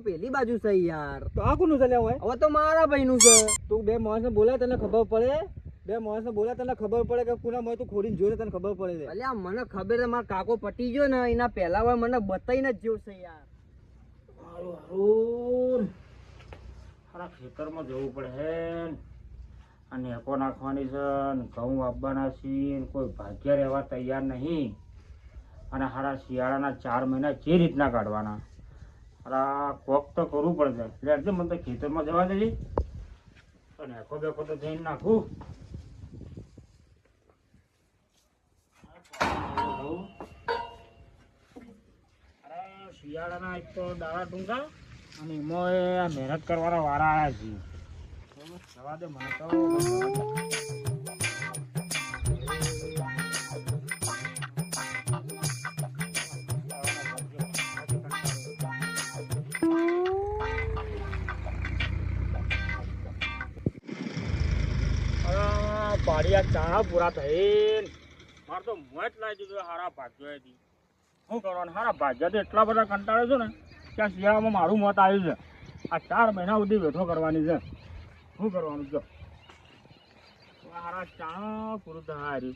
પેલું પેલી બાજુ છે યાર. તો આ કોનું છે લે હોય? હવે તો મારા ભાઈનું છે. તું બે માણસને બોલાય તને ખબર પડે. બે માણસને બોલાય તને ખબર પડે કે કોના મોય તું ખોરીને જોઈને તને ખબર પડે છે. અલ્યા મને ખબર છે મારા કાકો પટી ગયો ને એના પહેલા હોય મને બતાવીને જ જેવું છે યાર. હારું હારું. સારા ખેતરમાં જવું પડે હે અને એકો નાખવાની છે ને ઘઉં આપવાના છીએ કોઈ ભાગ્ય રહેવા તૈયાર નહીં. અને હારા શિયાળાના ચાર મહિના જે રીતના કાઢવાના. હારા કોક તો કરવું પડશે એટલે આજે મને તો ખેતરમાં જવા દેજે. અને એકો બેખો તો જઈને નાખું. અરે શિયાળાના એક તો દાડા ટૂંકા અને એમાં મહેનત કરવાના વારા આવ્યા છે જવા દે મને તો. પાડિયા ચાણા પૂરા થઈને. મારે તો મોજ લાગી દીધું હારા ભાગ્યોથી શું કરવાનું? હારા ભાગ્યા તો એટલા બધા કંટાળે છે ને? આ શિયાળામાં મારું મત આવ્યું છે. આ ચાર મહિના સુધી વેઠો કરવાની છે. શું કરવાનું છે? હારા ચાણા પૂરું થાય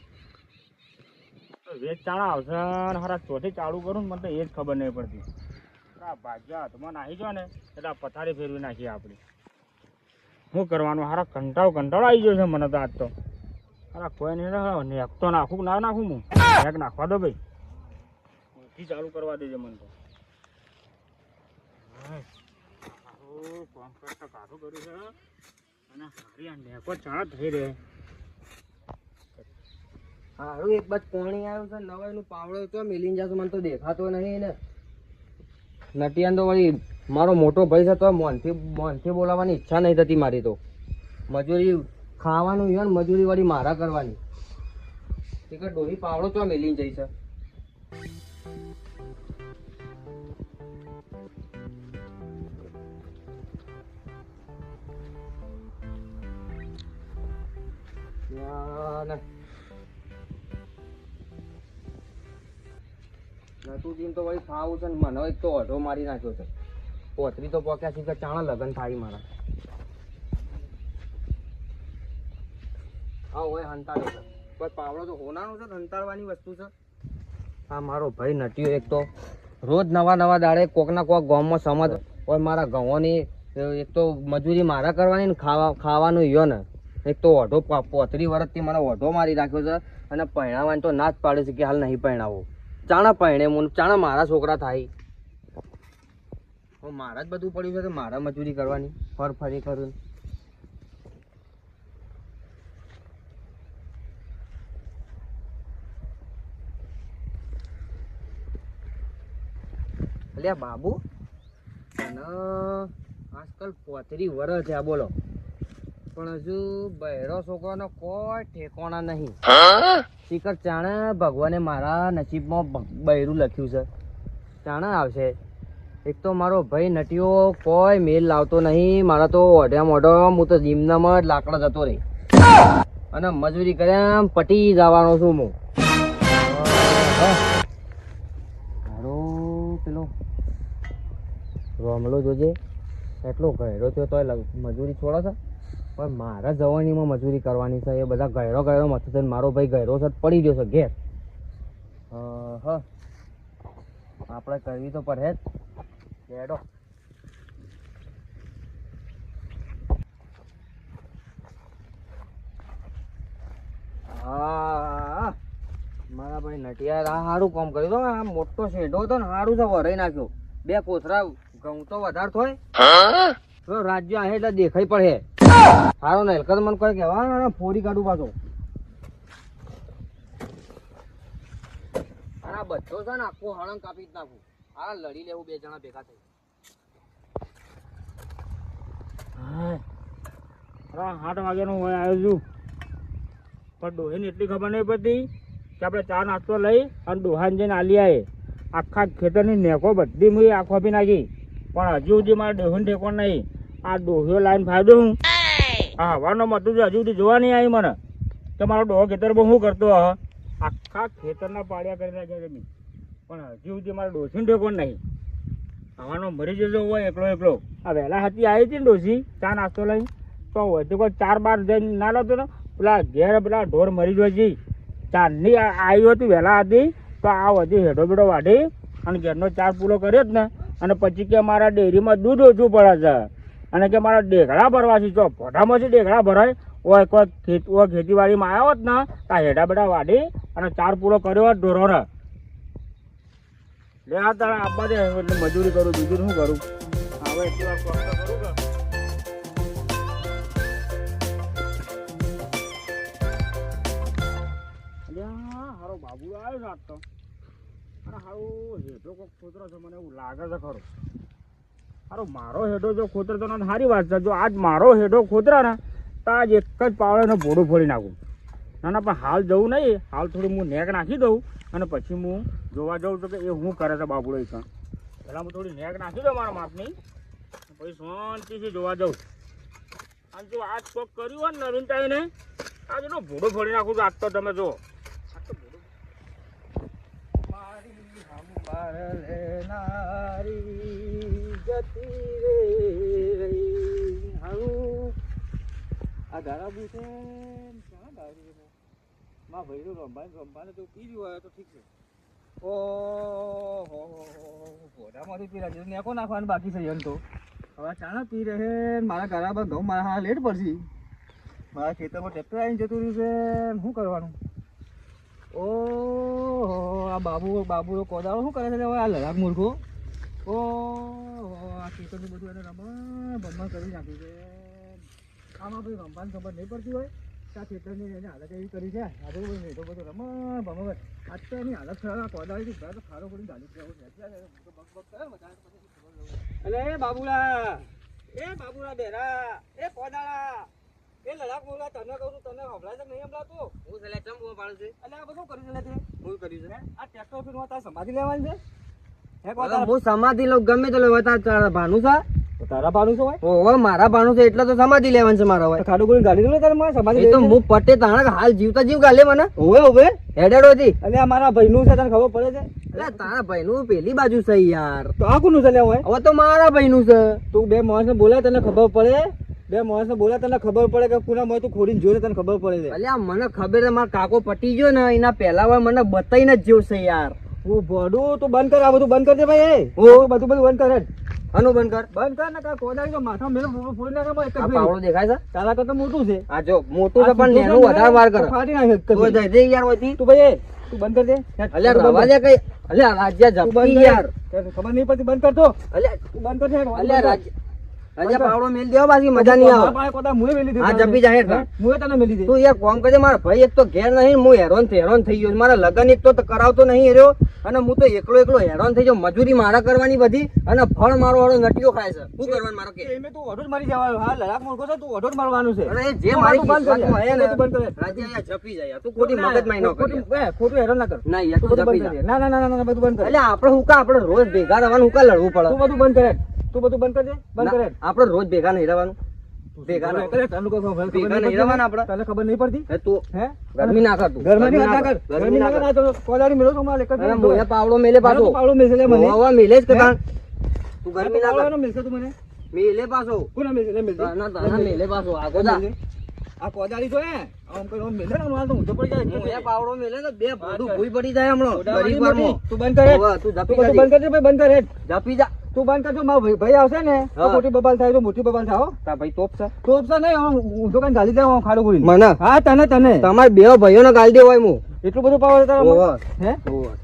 વેજ ચાણા આવશે ને હારા ચોથી ચાલુ કરું ને મને તો એ જ ખબર નહીં પડતી. આ ભાગ્યા હાથમાં નાખી ગયો ને, એટલે પથારી ફેરવી નાખીએ આપણી. શું કરવાનું? હારા કંટાળો કંટાળો આવી ગયો છે મને તો આજ તો. હારા કોઈ નહીં રહે નેક તો નાખું ના નાખું હું? નેક નાખવા દો ભાઈ. થી ચાલુ કરવા દેજે મને તો. હાય, આવું કામ કરતા કાઢું કર્યું છે અને હારી આ નેકો ચાણા થઈ રહે હારું એક બાજ પોણી આવ્યું છે નવાઈ નું પાવડો તો મિલીને જાતો મને તો દેખાતો નહીં ને. નટિયાન તો વળી મારો મોટો ભાઈ છે તો મોનથી મોનથી બોલાવવાની ઈચ્છા નહીં થતી મારી તો. મજૂરી ખાવાનું યો મજૂરી વાળી મારા કરવાની. એ કે ડોહી પાવડો તો મેલી જઈ છે? નતુજીને તો વળી ખાવું છે ને મને એક તો અઢો મારી નાખ્યો છે. પોતરી તો પોક્યા છે કે ચાણા લગ્ન થાય મારા. હા હોય હંતાડો છે. પણ પાવડો તો હોનાનો છે ને હંતાડવાની વસ્તુ છે. આ મારો ભાઈ નટ્યો એક તો રોજ નવા નવા દાડે કોકના કોક ગામમાં સમજ હોય મારા ઘઉંની એક તો મજૂરી મારા કરવાની ને ખાવા ખાવાનું યો ને. એક તો ઓઢો પ- પોતરી વર્ષથી મને ઓઢો મારી રાખ્યો છે અને પહેણાવાની તો ના જ પાડે છે કે હાલ નહીં પહેણાવો. ચાણા પહેણે મું ચાણા મારા છોકરા થાય. મારા જ બધું પડ્યું છે કે મારા મજૂરી કરવાની? ફર ફરી કરું અલ્યા બાબુ. અને આજકાલ પોતરી વરસ છે, આ બોલો. પણ હજુ બહેરો છોકરાનો કોઈ ઠેકોણા નહીં. શિખર ચાણે ભગવાને મારા નસીબમાં બહેરું લખ્યું છે. ચાણે આવશે. એક તો મારો ભાઈ નટીઓ કોઈ મેલ લાવતો નહીં. મારા તો ઓઢ્યા મોઢો, હું તો જીમનામાં જ લાકડા જતો રહી. અને મજૂરી કર્યા પટી જવાનો છું હું મારો પેલો રોમલો જોજે એટલો ગયરો થયો તોય મજૂરી છોડો છે? પણ મારા જવાનીમાં મજૂરી કરવાની છે, એ બધા ગયરો ગયરો મથે છે ને મારો ભાઈ ગયરો છે પડી ગયો છે ઘેર. હ આપણે કરવી તો પડે જ. ગેડો હા મારા ભાઈ નટિયાર આ સારું કામ કર્યું તો આ મોટો શેઢો હતો ને સારું છે, વરાઈ નાખ્યો. બે કોથરા ઘઉં તો વધારે થોય તો રાજ્ય આહે એટલે દેખાઈ પડે. સારો ને હલકત મને કોઈ કહેવા ફોડી કાઢું પાછો. આ બધો છે ને આખો હળંગ કાપી જ નાખું. આ લડી લેવું બે જણા ભેગા થઈ આઠ વાગ્યાનો હું આવ્યો છું. પણ ડોહીને એટલી ખબર નહીં પડતી કે આપણે ચા નાસ્તો લઈ અને ડોહાને જઈને આલી આવીએ આખા ખેતરની નેકો બધી મેં આખો આપી નાખી. પણ હજુ સુધી મારે ડોહીને ઠેકો નહીં. આ ડોહ્યો લાઈન ફાયદો હું. હા વાનો મતું હજુ સુધી જોવા નહીં આવી મને. તો મારો ડોહો ખેતરમાં શું કરતો હ? આખા ખેતરના પાડ્યા કરી નાખ્યા છે પણ હજુ સુધી મારે ડોસીને ઠેકો નહીં. ખાવાનો મરી જતો હોય એકલો એકલો. આ વહેલા હતી આવી હતી ને ડોસી ચા નાસ્તો લઈ તો વધુ કોઈ ચાર બાર જઈને ના લાવતો ને પેલા ઘેર પેલા ઢોર મરી જાય છે. ચાંદની આવી હતી વહેલા હતી તો આ વધુ હેડો બેડો વાઢી અને ઘેરનો ચાર પૂરો કર્યો જ ને. અને પછી કે મારા ડેરીમાં દૂધ ઓછું પડે છે. અને કે મારા ડેઘડા ભરવા છે. જો પોઢામાંથી ડેઘડા ભરાય, ઓય કોઈ ખેત, ઓય ખેતીવાડીમાં આવ્યો હોત ને, તા હેડા બેડા વાડી અને ચાર પૂરો કર્યો હોત ઢોરોને. લે આ તારા આપવા દે, એટલે મજૂરી કરું, બીજું શું કરું? હવે એટલી વાર કરું બાબુ આવ્યો તો. અને હારું હેઠો કોક ખોતરો છે, મને એવું લાગે છે ખરો. હારો, મારો હેઠો જો ખોતરો તો સારી વાત છે. જો આજ મારો હેઠો ખોતરા ને, તો આજ એક જ પાવડે ભોડું ફોડી નાખું. ના ના, પણ હાલ જવું નહીં. હાલ થોડું હું નેક નાખી દઉં અને પછી હું જોવા જાઉં તો કે એ હું કરે છે બાબુડો એ પહેલાં હું થોડી નેક નાખી દઉં મારા માપની, પછી શાંતિથી જોવા જાઉં. અને જો આજ કોક કર્યું હોય ને નવીનતાઈને આજ એનો ભૂડો ફોડી નાખું છું. આજ તો તમે જો આજ તો ભૂંડો મારી હંભાર લેનારી જતી રે. હારું. આ ધારાબુ છે ક્યાં ગાયું છે? મારા ભાઈનું રંભાને રંભાને જો પી રહ્યું હોય તો ઠીક છે ઓહો ભોડામાંથી પીરા છે નેકો નાખવાનું બાકી છે એમ તો હવે ચાણા પી રહે મારા ઘરા ઘઉં, મારા હા લેટ પડશે મારા ખેતરમાં ટ્રેક્ટર આવીને જતું રહ્યું છે શું કરવાનું ઓહો, આ બાબુ બાબુ કોદાળો શું કરે છે હવે આ લડાક મૂર્ખો. ઓ આ ખેતરનું બધું એને રમણ ભમણ કરી નાખ્યું છે. આમાં ભાઈ રમવાની ખબર નહીં પડતી હોય. આ ખેતરની એને હાલત એવી કરી છે. આ બધું બધું રમણ ભમણ. આજ તો એની હાલત ખરાબ આ કોદાળીથી ઘર તો ખારો પડી ગાલી છે. છે. એ બાબુલા. એ બાબુલા બેરા. એ કોદાળા. એ લડાક મોલા તને કહું તને સંભળાય છે કે નહીં સંભળાતું હું છેલ્લે ચમ બૂમો પાડું છું? એટલે આ બધું કર્યું છે હું કર્યું છે. આ ટ્રેક્ટર ફેરવા તારે સમાધિ લેવાની છે? હે હવે કોદાળ હું સમાધિ લઉં ગમે તો લેવા તારા ભાનું છે. તારા બાનું શું હોય મારા ભાનું છે એટલે તો સમાધિ લેવાનું છે મારા હવે. ખાડું કરીને ગાડી દઉં તારે મારે સમાધિ તો હું પટે તાણા હાલ જીવતા જીવ ગાલે મને? હોવે હોવે. હેડેડો હતી એટલે મારા ભાઈનું છે તને ખબર પડે છે? એટલે તારા ભાઈનું પેલી બાજુ છે યાર. તો આ કોનું છે લેવાય હોય? હવે તો મારા ભાઈનું છે. તું બે માણસને બોલાય તને ખબર પડે? બે માણસ બોલા તને ખબર પડે કે કોના મોય તું ખોડીને જોઈને તને ખબર પડે છે. અલ્યા મને ખબર છે મારા કાકો પટી ગયો ને એના પહેલા વાર મને બતાવીને જ જોશે યાર. હું ભડું તું બંધ કર આ બધું બંધ કરજે ભાઈ એ. ઓ. બધું બધું બંધ કર જ. બંધ કર. બંધ કર ને કા કોદાળી તો માથા મેલો ફોડી નાખે ભાઈ એક જ પાવડો દેખાય છે? તારા કરતા મોટું છે. આ જો મોટું છે પણ સીધું એનું છે ને, વધારે વાર કર કરે. ફાટી નાખે તો જાય દે યાર હોયથી તું ભાઈ તું બંધ કર દે અલ્યા રવા દે કઈ? અલ્યા રાજ્ય તું જપી યાર. ખબર નહીં પડતી બંધ કરતો. અલ્યા તું બંધ કર હેડ, અલ્યા રાજ્ય રાજ્ય પાવડો મેલ દેવા બાકી મજા નહીં આવે. કોદા મુએ મેલી દે હા. જપી જા હેડ. મુએ તને મેલી દે. તું યાર કોમ કરજે મારા ભાઈ એક તો ઘેર નહીં હું હેરાન હેરાન થઈ ગયો મારા લગન એક તો કરાવતો નહીં રહ્યો અને હું તો એકલો એકલો હેરાન થઈ ગયો મજૂરી મારા કરવાની બધી અને ફળ મારો વાળો નટીઓ ખાય છે. શું કરવાનું મારો કે? એમે તું ઓઢો મારી જવાનું હા લડાક મૂર્ખો છે તું ઓઢો મારવાનું છે. અરે જે મારી આ બંધ કર કિસ્મતમાં હે ને, બંધ કર. રાજ્ય અહીંયા જપી જાય. તું ખોટી મગજમારી ન કર. ખોટું. હેરાન ના કર. ના યાર તું જપી બંધ જા. ના ના ના ના બધું બંધ કર. એટલે આપણે હું કા આપણે રોજ ભેગા રહેવાનું હું કા લડવું પડે. તું બધું બંધ કરે. તું બધું બંધ કરજે બંધ કરે. આપણે રોજ ભેગા નહીં રહેવાનું. ભેગા નહીં. કરે, તને કોઈ ખબર ભેગા નહીં નહીં રહેવાના આપણે. તને ખબર નહીં પડતી? તું હે? ગરમી ના કર ગરમી ના કર ગરમી ના કર આ તો મેલો તો મારે એક જ અરે મિનિટ મોયા પાવડો મેલે પાછો. પાવડો મેલશે મને. હોવા મેલે જ કે તું ગરમી ના કર મેલશે તું મને? મેલે પાછો. કોના મેલશે? લે મેલશે. તાના તાના મેલે પાછો. આગો જા આ કોદાળી તો હે. આમ કરી આમ મેલે ને આમ તો ઊંધો પડી જાય. મોયા પાવડો મેલે તો બે ભૂઈ પડી જાય હમણાં. તું બંધ કરે. તું જપી બંધ જાજે. ભાઈ બંધ કરે જપી જા. તું બંધ કરજો મારો ભાઈ ભાઈ આવશે ને તો મોટી બબાલ થાય તો મોટી બબાલ થાય તા ભાઈ તોપ છે. તો option નહીં હું ઊંધો કઈ ગાલી દે આમ ખાડો પૂરી મને? હા તને તને. તમારે બે ભાઈઓને ગાલ દે હોય હું એટલું બધું પાવર તારા હે.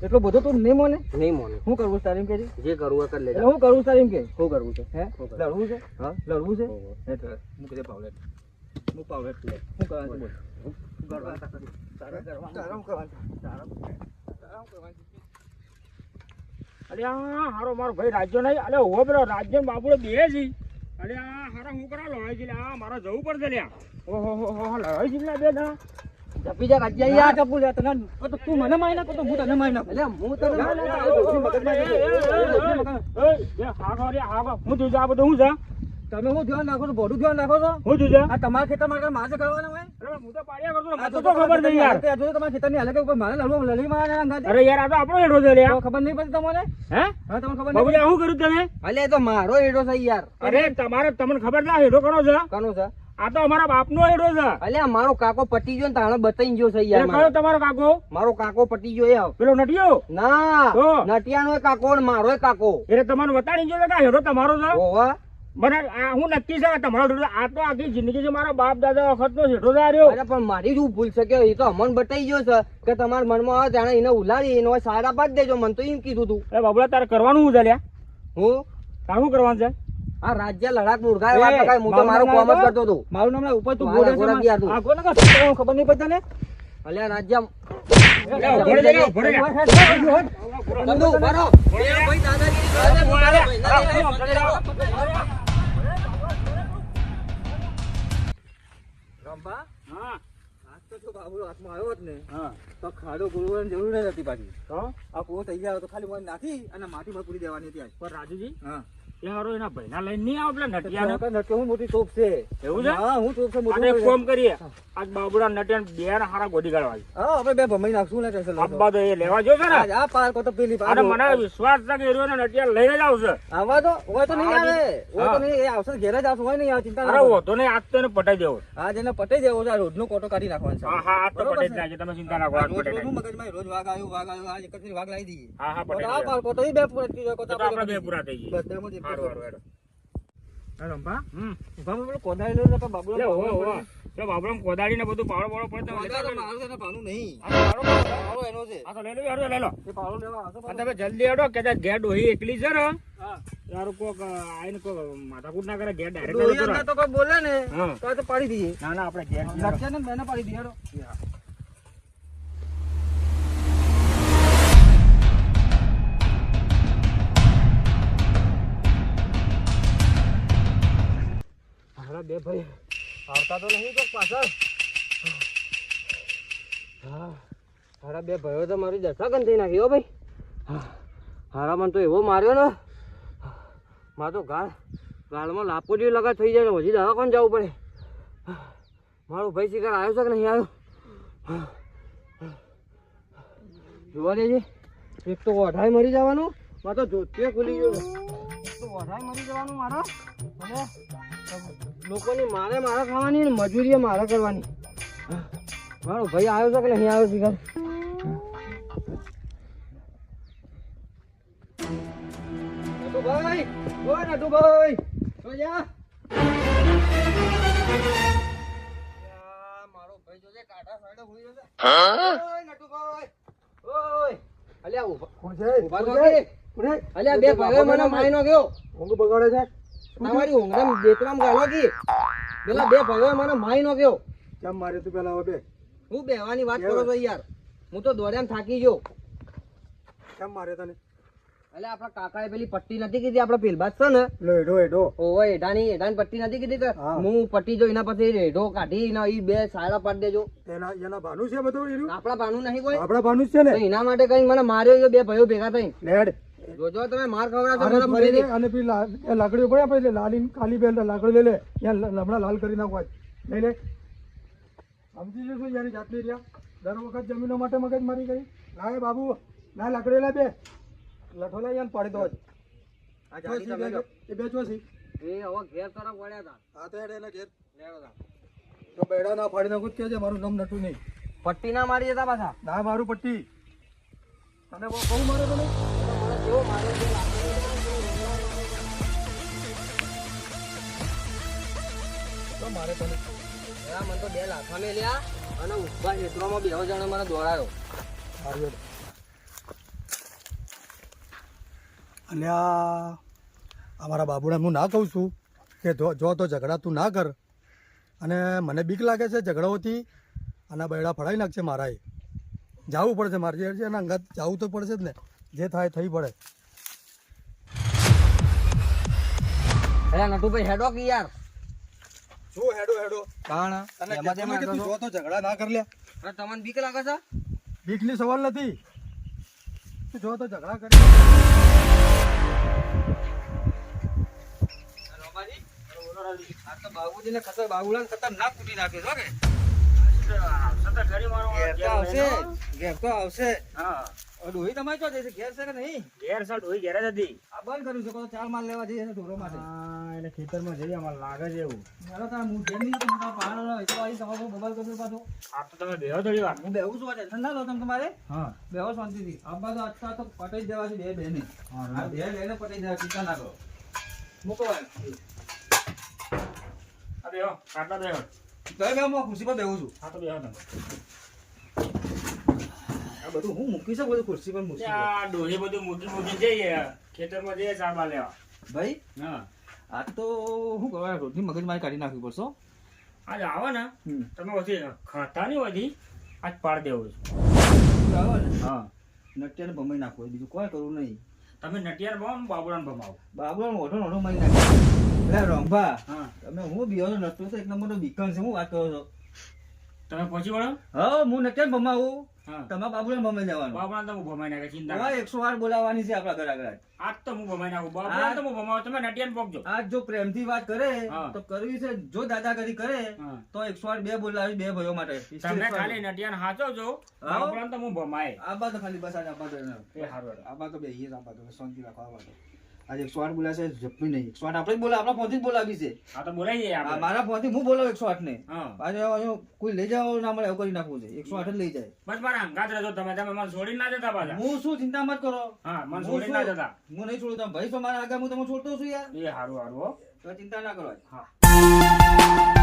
એટલું બધું તું નહીં મોને? નહીં મોને. હું કરવું તારીમ કે જે કરવું કર કરી લેજે. હું કરું તારીમ કે? શું કરવું છે. હે? લડવું છે? હા. લડવું છે. હે તો મૂકી દે પાવલેટ હું પાવલેટ શું કરવાનું છે બોલ. તારા કરવાનું. તારા કરવાનું? તારા કરવાનું? અરે આ હારો મારો ભાઈ રાજ્ય નહીં અલે હો પેલો રાજ્ય બાબુડો બે જી અરે આ હારા હું કરા લડાઈ છે આ મારે જવું પડશે લ્યા ઓહો હો હો લડાઈ જી લે બે જણા જપી જા રાજ્ય યાર ચપ્પુ લે તને તો તું મને મારી નાખ તો હું તને મારી નાખું હું તને ના, ના, ના. હું આ બધું હું છે તમે હું ધ્યાન રાખો છો? ભોડું ધ્યાન રાખો છો? હું જોજો આ તમારા ખેતરમાં આગળ માસે કરવાના હોય? અરે હું તો પાડ્યા કરતો આ તો તો ખબર નહીં યાર. આ જો તમારા ખેતરની હાલત ઉપર મારે લડવું લડી મારવાના અંગાતે. અરે યાર આ તો આપણો હેડો છે તો ખબર નહીં પડતી તમને? હે? હા તમને ખબર નહીં બાબુજી આ શું તમે? અલે તો મારો હેડો છે યાર. અરે તમારે તમને ખબર ના હેડો કરો છે? કનો છે? આ તો અમારા બાપનો હેડો છે. અલ્યા મારો કાકો પટી ગયો ને તાણે બતાઈ ગયો છે યાર કયો તમારો કાકો? મારો કાકો પટી ગયો એ પેલો નટિયો? ના? નટિયાનો કાકો ને મારો કાકો. એટલે તમારે વતાડી ગયો કે આ તમારો છે? ઓવા મને આ હું નક્કી છે તમારો આ તો આખી જિંદગી છે મારા બાપ દાદા વખત નો આ રહ્યો અરે પણ મારી શું ભૂલ છે કે એ તો અમન બતાવી ગયો છે કે તમારા મનમાં આવે જાણે એને ઉલાડી એનો સારા પાડ દેજો મને તો એમ કીધું તું અરે બાબુલા તારે કરવાનું હું ચાલ્યા હું તારે શું કરવાનું છે આ રાજ્ય લડાક મુર્ગા વાત કાય હું તો મારું જ કરતો હતો મારું નામ ઉપર તું બોલે છે. આ કોને ખબર નહીં પડતા ને અલ્યા રાજ્ય. ભાઈ દાદાગીરી બાબુલો હાથમાં આવ્યો જ ને. હા. તો ખાડો ગોળવાની જરૂર જ હતી પાછી. તો? આ કૂવો તૈયાર જાય તો ખાલી મને નાખી અને માટીમાં પૂરી દેવાની હતી. પણ રાજુજી હા. હારો એના ભાઈના લઈને નહીં આવે પેલા નટિયાને. તો હું મોટી તોપ છે. એવું છે? હા હું તોપ છે મોટી અને એક કરીએ. આજ બાબુડા નટિયાને બે હારા ગોદી કાઢવા હા આપણે બે ભમાઈ નાખશું ને ટેન્શન લો તો એ લેવા જો છે ને? આ પાર કો તો પેલી પાર અને મને વિશ્વાસ છે કે એ ને નટિયા લઈને જ આવશે. આવવા તો હોય તો નહીં આવે. હોય તો નહીં એ આવશે ઘેર જ આવશે હોય નહીં આવે ચિંતા ના કરો. હોતો ને આજ તો એને પટાઈ દેવો. હા જેને પટાઈ દેવો છે રોજનો કોટો કાઢી નાખવાનો છે. હા હા આજ તો પટાઈ નાખે તમે ચિંતા ના કરો આજ રોજ નાખે. મગજમાં રોજ વાઘ આવ્યો વાઘ આવ્યો આજ એક જ વાઘ લાવી દઈએ. હા હા પટાઈ આ પાર ઈ બે પૂરા થઈ જાય, તો તો આપણે બે પૂરા થઈ જઈએ બધામાં જ એક જ હારું, હારું, હારું. રંભા, હમ. ઉભામાં પેલો કોદાળી લો તો બાબુલો લે, પાવડો ઓહો, ઓહો. પડે. લે, બાબરામાં બધું પાવડો પાવડો પડે તો લેતા મારું છે ને નહીં. આ તો પાવડો પાવડો. પાવડો એનો છે. આ તો લઈ લો હારું, લઈ લો એ પાવડો લેવા આવશે તમે જલ્દી હેડો કે ઘેર ડોહી એકલી છે ને હા. યાર કોક આઈને કોક માથાકૂટ ના કરે ઘેર ડાયરેક્ટ તો કોઈ બોલે ને તો આ તો પાડી દઈએ ના ના આપણે ઘેર. ને બેને પાડી દઈએ હેડો. હારા બે ભાઈ આવતા તો નહીં તો પાછળ. હા હારા બે ભાઈઓ તો મારી દશા થઈ નાખી, હો ભાઈ. હારા મને તો એવો માર્યો ને. મારે તો ગાળ, ગાળમાં લાપો જેવી લગા થઈ જાય ને, હજી દવાખાને જવું પડે. મારો ભાઈ શિકાર આવ્યો છે કે નહીં આવ્યો? જોવા દેજે. એક તો ઓઢાઈ મરી જવાનું, મારે તો જોતે ખુલી ગયો. વધારે મરી જવાનું મારો. લોકોની મારે મારે ખાવાની ને મજૂરી મારે કરવાની. મારો ભાઈ આવ્યો છે કે નહીં આવ્યો નટુભાઈ ઓ નટુભાઈ મારો ભાઈ જોજે કાંટા સાઈડે હુઈ રહ્યો છે. ઓય નટુભાઈ ઓય. અલ્યા ઊભા ઊભા તો કે. અલ્યા બે ભાઈ મને મારી ગયો. ઊંઘ બગાડે છે? તમારી ઊંઘરામ બેતરામ ગાલો કી. પેલા બે ભાઈઓ મને માઈ નો ગયો કેમ મારે તું પેલા બે? હું બેવાની વાત કરો છો યાર. હું તો દોડ્યા થાકી ગયો. કેમ મારે તને? એટલે આપણા કાકાએ પેલી પટ્ટી નથી કીધી આપડે પેલબાજ છે ને? એડો એડો. ઓવે એઢાની એઢાની પટ્ટી નથી કીધી કે હું. પટ્ટી જો એના પછી રેઢો કાઢી ને ઈ બે સાયડા પાડી દેજો. એના એના ભાનું છે બધું આપડા ભાનું નહીં કોઈ. આપડા ભાનું છે ને? એના માટે કઈ મને માર્યો બે ભાઈઓ ભેગા થઈ લેડ. જોજો તમે માર ખવડાવશો અને લાકડીઓ પડે આપણે લાલી કાલી બેલ લાકડી લઈ લે. હમણાં લાલ કરી નાખવા. લઈ લે. સમજી જશું યાર જાતલી રહ્યા. દર વખત જમીનો માટે મગજ મારી કરી. ના બાબુ ના લાકડી લે બે. લઠો લઈ યાર પાડી દો જ. એ બેચવો છે એ હવે ઘેર તરફ વળ્યા હતા હા તો એના ઘેર. તા. બેડા ના ફાડી નાખું કે છે મારું નામ નટુ નહીં. પટ્ટી ના મારી જતા પાછા. ના મારું પટ્ટી. તને બહુ મારે. તો મારે તને એલા મને તો બે લાફા મેલ્યા અને ઊભા ક્ષેત્રોમાં બે જણા મને દોડાયો. અલ્યા અમારા બાબુને હું ના કહું છું કે જો તો ઝઘડા તું ના કર. અને મને બીક લાગે છે ઝઘડાઓથી અને બૈડા ફડાઈ નાખશે મારાએ. જવું પડશે મારે. છે એના અંગાત જવું તો પડશે જ ને. જે થાય થઈ પડે. અરે નટુભાઈ હેડો કે યાર? શું હેડો હેડો? કાણ એમાં તેમ આગળ છો. તો ઝઘડા ના કર લે. અરે તમને બીક લાગે છે? બીકની સવાલ નથી. તું જો તો ઝઘડા કરી કરો છો? આ તો બાબુજીને ખતર બાબુલાલ ખતરનાક કૂટી નાખે છો કે? આવશે આવશે. લઈને. ઘેર તો આવશે. હા. ડોહી તમારે ચો જશે? ઘેર છે કે નહીં? ઘેર સર ડોહી ઘેર જ હતી. આ બંધ કર્યું છે ચાર માલ લેવા જઈએ છે ઢોરો માટે. હા એટલે ખેતરમાં જઈએ અમારે લાગે છે એવું. ચાલો તાર હું ઘેર નહીં તમે પહાડ તો અહીં તમારો બબલ કરજો પાછો. આ તો તમે બેહો થોડી વાર. હું બેહું છું ટેન્શન ના લો તમે તમારે? હા. બેહો શાંતિથી. આંબા તો અત્યારે તો પટાઈ દેવા છે બે બેને. હા બે બેને પટાઈ દેવા ચિંતા ના કરો. મૂકો ભાઈ આ બેહો કાટલા બેહો. તો બેહો? હું ખુશી પર બેહું છું. હા તો બેહો તમે. આ બધું હું મૂકી છે બધું ખુરશી પર મૂકી આ ડોહી બધું મૂકી મૂકી જઈએ. ખેતરમાં જઈએ ચાબા લેવા. ભાઈ? હા. આ તો હું કરવા રોજની મગજ મારી કાઢી નાખવી પડશો. આજ આવો ને. તમે પછી ખાતા નહીં વધી આજ પાડ દેવો છે. આવો ને. હા. નટિયાને ભમાઈ નાખો બીજું કોઈ કરવું નહીં. તમે નટિયાર ભમાવો બાબુરાને ભમાવો. બાબુરાને ઓઢો ઓઢો મારી નાખો. એટલે રંભા તમે હું બીજો નટો તો એક નંબરનો બીકન છે હું વાત કરો છો? તમે પહોંચી વળો? હા હું નટિયાને ભમાવું. તમારા બાબુને ભમાઈ જવાનું બાબુરાન તો હું ભમાઈ નાખે ચિંતા હવે એકસો વાર બોલાવવાની છે આપણા ઘર આગળ. આજ તો હું ભમાઈ નાખું. બાબુરાન તો હું ભમાવું. તમે નટિયાને પોકજો આજ જો પ્રેમથી વાત કરે તો કરવી છે. જો દાદાગીરી કરે તો એકસો આઠ બે બોલાવી બે ભાઈઓ માટે. તમે ખાલી નટિયાને હાચો જો હા. બાબુરાન તો હું ભમાય આબા તો ખાલી બસ આજ આબા તો એ હારું. આબા તો બે હીર આબા તો શાંતિ રાખો આબા તો આજે એકસો આઠ બોલાશે જપી નહીં. એકસો આઠ આપણે બોલા આપણા ફોનથી જ બોલાવી છે. હા તો બોલાઈ જઈએ મારા ફોનથી હું બોલાવું એકસો આઠ ને? હા. કોઈ લઈ જાવ ના મળે એવું કરી નાખવું છે. એકસો આઠ જ લઈ જાય. બસ મારા હંગાત રહેજો તમે તમે મને છોડી ના જતા પાછા. હું શું ચિંતા મત કરો? હા મને છોડી ના જતા હું નહીં છોડું તમે? ભાઈ તો મારા આગળ હું તમે છોડતો છું યાર. એ સારું હારું તો ચિંતા ના કરો હા.